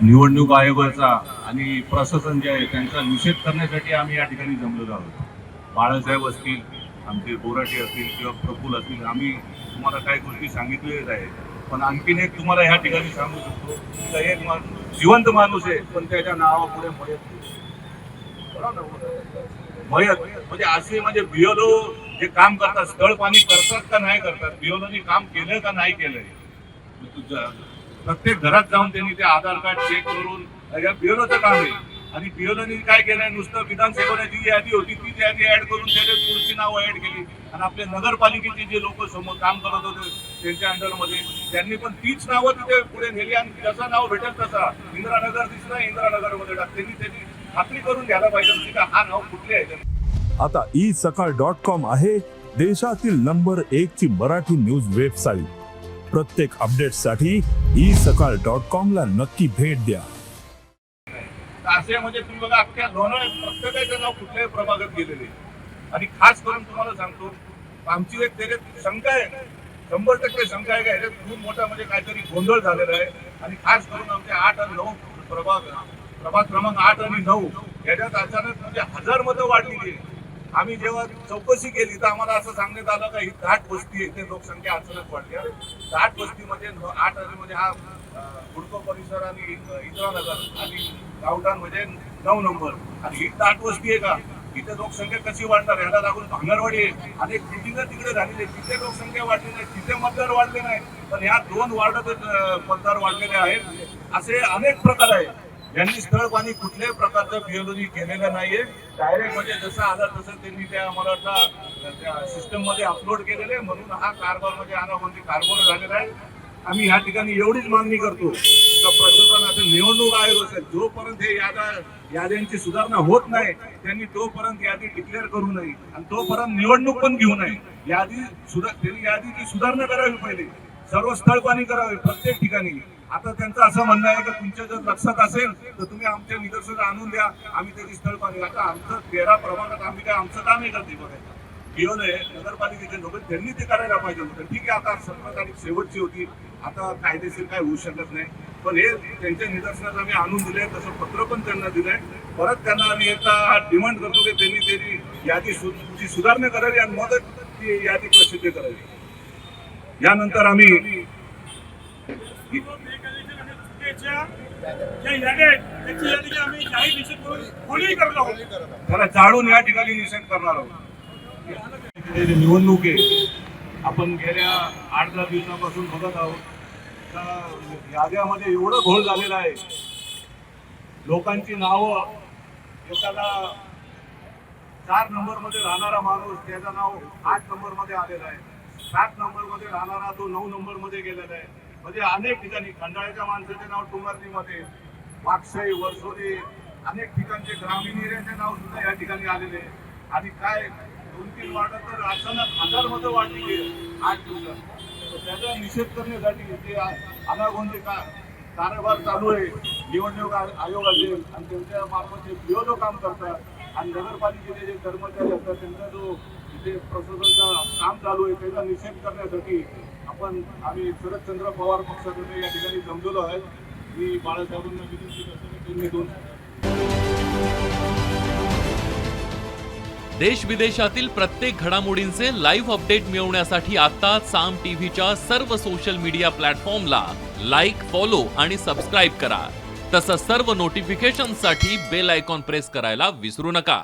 निवडणूक आयोगाचा आणि प्रशासन जे आहे त्यांचा निषेध करण्यासाठी आम्ही या ठिकाणी जमलेलो आहोत. बाळासाहेब असतील आमचे बोराटे असतील किंवा प्रफुल असतील आम्ही तुम्हाला काही गोष्टी सांगितलेल्याच आहेत. पण आणखीन एक तुम्हाला ह्या ठिकाणी सांगू शकतो की एक माणूस जिवंत माणूस आहे पण त्याच्या नावापुढे मयत. मयत. म्हणजे असे म्हणजे बिओलो जे काम करतात स्थळ पाणी करतात का नाही करतात बिओलोनी काम केलं का नाही केलंय? तुझं प्रत्येक घरात जाऊन त्यांनी ते आधार कार्ड चेक करून या काम आहे. आणि बियोलोनी काय केलंय? नुसतं विधानसभेची जी यादी होती ती यादी ऍड करून त्याने पुढची नावं ऍड केली. आणि आपले नगरपालिकेचे जे लोक समोर काम करत होते त्यांच्या अंडरमध्ये त्यांनी पण तीच नावं तिथे पुढे नेली. आणि जसं नाव भेटेल तसा इंदिरानगर दिसला इंदिरानगरमध्ये टाक. त्यांनी त्याची खात्री करून घ्यायला पाहिजे होती का हा नाव कुठले आहे आता ई सकाळ डॉट कॉम आहे देशातील नंबर एक ची मराठी न्यूज वेबसाईट प्रत्येक अपडेटसाठी ई सकाळ डॉट कॉम ला नक्की भेट द्या. असे म्हणजे तुम्ही बघा अख्ख्या लोणावळ्यात प्रत्येकाचं नाव कुठल्याही प्रभागात गेलेले आणि खास करून तुम्हाला सांगतो आमची एक त्याच्यात शंका आहे. शंभर टक्के शंका आहे का? ह्याच्यात खूप मोठा म्हणजे काहीतरी गोंधळ झालेला आहे. आणि खास करून आमचे आठ आणि नऊ प्रभाग प्रभाग क्रमांक आठ आणि नऊ याच्यात अचानक म्हणजे हजार मतं वाढलेली आहे. आम्ही जेव्हा चौकशी केली तर आम्हाला असं सांगण्यात आलं का ही दाट वस्ती आहे इथे लोकसंख्या अचानक वाढली दाट घाट वस्तीमध्ये म्हणजे आठ हजारमध्ये हा गुडको परिसर आणि इंद्रानगर इंदिरानगर आणि गावठाण म्हणजे नऊ नंबर. आणि ही दाट वस्ती आहे का तिथे लोकसंख्या कशी वाढणार याला लागून भांगरवाडी आहे. अनेक बिल्डिंग तिकडे झालेली आहे. तिथे लोकसंख्या वाढली नाही तिथे मतदार वाढले नाही. पण ह्या दोन वार्ड मतदार वाढलेले आहेत. असे अनेक प्रकार आहेत. यांनी स्थळ पाणी कुठल्याही प्रकारचं बियोलोनी केलेलं नाहीये. डायरेक्ट म्हणजे जसं आलं तसं त्यांनी त्या मला वाटतं त्या सिस्टममध्ये अपलोड केलेलं आहे. म्हणून हा कारभार म्हणजे अनामंदी कारभार झालेला आहे. आम्ही ह्या ठिकाणी एवढीच मागणी करतो का प्रशासन असं निवडणूक आयोग असेल जोपर्यंत हे यादा याद्यांची सुधारणा होत नाही त्यांनी तोपर्यंत यादी डिक्लेअर करू नये आणि तोपर्यंत निवडणूक पण घेऊ नये. यादी सुधा त्यांनी यादीची सुधारणा करावी पहिले सर्व स्थळ पाणी करावे प्रत्येक ठिकाणी. आता त्यांचं असं म्हणणं आहे की तुमच्या जर लक्षात असेल तर तुम्ही आमच्या निदर्शनात आणून द्या. आम्ही तरी स्थळ पाणी आता आमचं तेरा प्रमाणात आम्ही काय आमचं काम आहे करते बघायचं? घेऊन नगरपालिकेचे लोक त्यांनी ते करायला पाहिजे होतं. ठीक आहे आता सतरा तारीख शेवटची होती. आता कायदेशीर काय होऊ शकत नाही. पण हे त्यांच्या निदर्शनात आम्ही आणून दिले तसं पत्र पण त्यांना दिलंय. परत त्यांना आम्ही एकदा डिमांड करतो की त्यांनी त्याची यादी सुची सुधारणा करावी आणि मदत ती यादी प्रसिद्ध करावी. यानंतर आम्ही त्याला जाळून या ठिकाणी निषेध करणार आहोत. निवडणूक आहे आपण गेल्या आठ दहा दिवसापासून बघत आहोत. तर याद्यामध्ये एवढं घोळ झालेला आहे. लोकांची नावं एकाला चार नंबरमध्ये राहणारा माणूस त्याचं नाव आठ नंबरमध्ये आलेला आहे. सात नंबरमध्ये राहणारा तो नऊ नंबरमध्ये गेलेला आहे. म्हणजे अनेक ठिकाणी खंडाळ्याच्या माणसाचे नाव टुंगारनीमध्ये वाकसाई वर्सोली अनेक ठिकाणचे ग्रामीण एरियाचे नाव सुद्धा या ठिकाणी आलेले आहे. आणि काय दोन तीन वार्ड तर अचानक हजार मतं वाढली आहे आठ दिवसात. तर त्याचा निषेध करण्यासाठी ते अनागोंदे का कारभार चालू आहे. निवडणूक आ- आयोग असेल आणि त्यांच्या मार्फत जे बिओलो काम करतात आणि नगरपालिकेचे जे कर्मचारी असतात त्यांचा जो जे प्रशासनाचा काम चालू आहे त्याचा निषेध करण्यासाठी आपण आम्ही शरदचंद्र पवार पक्षाकडे या ठिकाणी जमलेलो आहे. मी बाळासाहेबांना विनंती करतो त्यांनी दोन देश विदेशातील प्रत्येक घडामोडींचे लाईव्ह अपडेट मिळवण्यासाठी आता साम टीव्हीच्या सर्व सोशल मीडिया प्लॅटफॉर्मला लाईक फॉलो आणि सबस्क्राईब करा. तसंच सर्व नोटिफिकेशनसाठी बेल आयकॉन प्रेस करायला विसरू नका.